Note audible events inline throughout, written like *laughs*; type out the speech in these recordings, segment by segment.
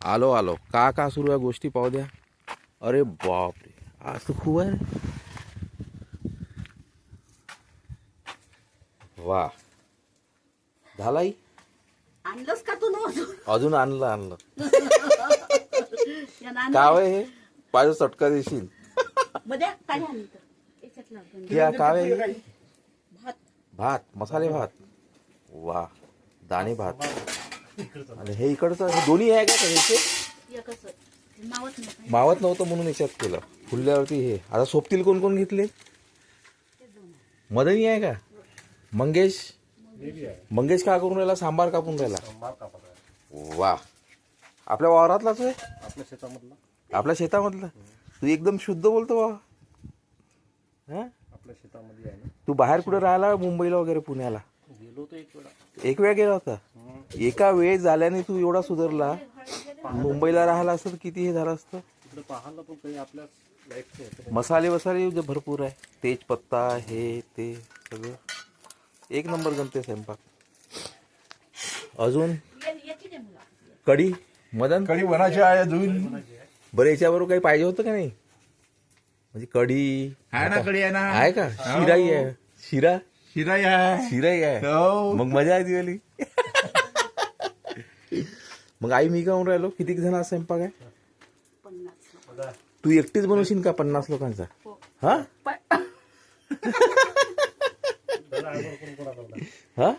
आलो आलो. का का सुरू आहे गोष्टी पाहू द्या. अरे बापरे. आज तर खूप आहे. वा झालाही आणलंच का तू न अजून? आणलं आणलं. *laughs* काव आहे हे? पाहिजे चटका देशील. मध्ये काय काव हे? भात. भात मसाले भात. वा दाणे भात. आणि हे इकडचं हे दोन्ही आहे का ह्याचे. हे मावत नाही मावत नव्हतं म्हणून याच्यात केलं. फुलल्यावरती हे. आता सोबतील कोण कोण घेतले? मदनी आहे का? मंगेश? मंगेश का करून राहिला? सांबार कापून राहिला? वा आपल्या वावरातलाच आहे? आपल्या शेतामधला. आपल्या शेतामधला? तू एकदम शुद्ध बोलतो बाबा. हा? आपल्या शेतामध्ये तू बाहेर कुठे राहिला? मुंबईला वगैरे पुण्याला? गेलो होतो एक वेळा. एक वेळ गेला होता? एका वेळ झाल्याने तू एवढा सुधारला? मुंबईला राहिला असतं तर किती हे झालं असतं? तिकडे पाहायला पण काही आपल्या लाईफचं होतं. मसाले वसाले जे भरपूर आहे. तेजपत्ता हे ते सगळं. एक नंबर जमते स्वयंपाक. अजून? कढी? मदन? कढी बनायची आहे अजून. बरं याच्याबरोबर काही पाहिजे होतं का नाही? म्हणजे कढी आहे ना कढी आहे ना. आहे का? शिराई आहे. शिरा? शिराई आहे. शिराई आहे. हो. मग मजा आहे दिवाळी मग आई मी काहून राहिलो. किती जण स्वयंपाक आहे? तू एकटीच बनवशील का पन्नास लोकांचा? हो. हा? हा?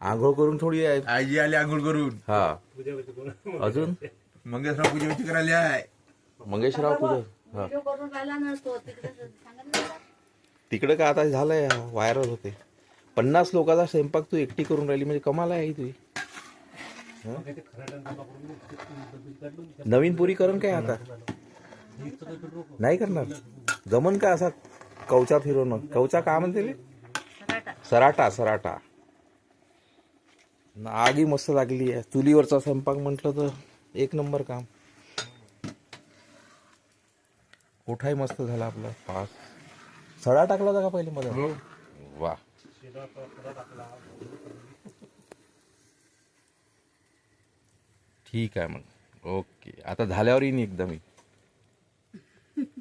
आंघोळ करून थोडी आहे. आजी आली आंघोळ करून. हा. अजून? मंगेशराव पूजा करायला आहे. मंगेशराव पूजा? हा? तिकडं का? आता झालंय व्हायरल होते पन्नास लोकांचा स्वयंपाक तू एकटी करून राहिली म्हणजे कमाल आहे तुझी. नवीन पुरी करण काय आता? नाही करणार. जमन का असा कवचा फिरवणं कवचा का म्हणते रे? सराटा. सराटा सराटा. न आगी मस्त लागली आहे. चुलीवरचा स्वयंपाक म्हटलं तर एक नंबर काम. कोठाही मस्त झाला आपला पास सडा टाकला होता का पहिले मध्ये हो. वा. ठीक आहे मग. ओके. आता झाल्यावर येईन एकदम.